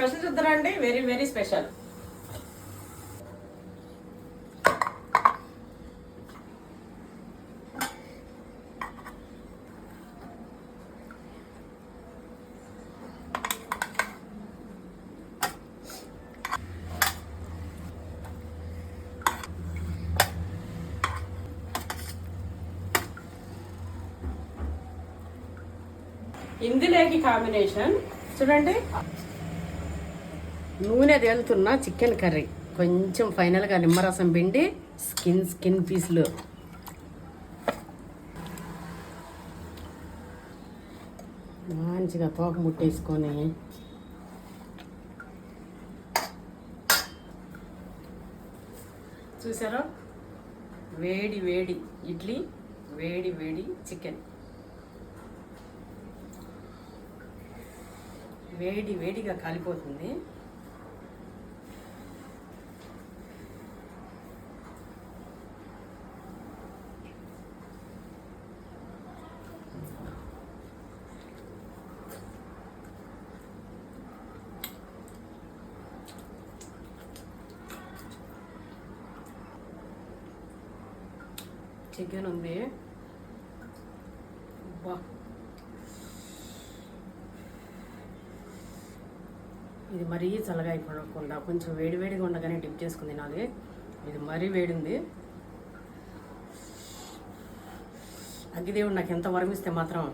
Special చూద్దరండి very very special. ఇందులోకి combination. చూడండి. నూనె తేలుతున్న చికెన్ కర్రీ. కొంచెం ఫైనల్గా నిమ్మరసం పిండి స్కిన్ స్కిన్ పీసులు మంచిగా తోక ముట్టేసుకొని. చూసారా? వేడి వేడి ఇడ్లీ వేడి వేడి చికెన్. వేడి వేడిగా కాలిపోతుంది. చికెన్ ఉంది బా ఇది మరీ చల్లగా అయిపోకుండా కొంచెం వేడి వేడిగా ఉండగానే డిప్ చేసుకుని తినాలి ఇది మరీ వేడి ఉంది అగ్గిదేవుడు నాకు ఎంత వరమిస్తే మాత్రం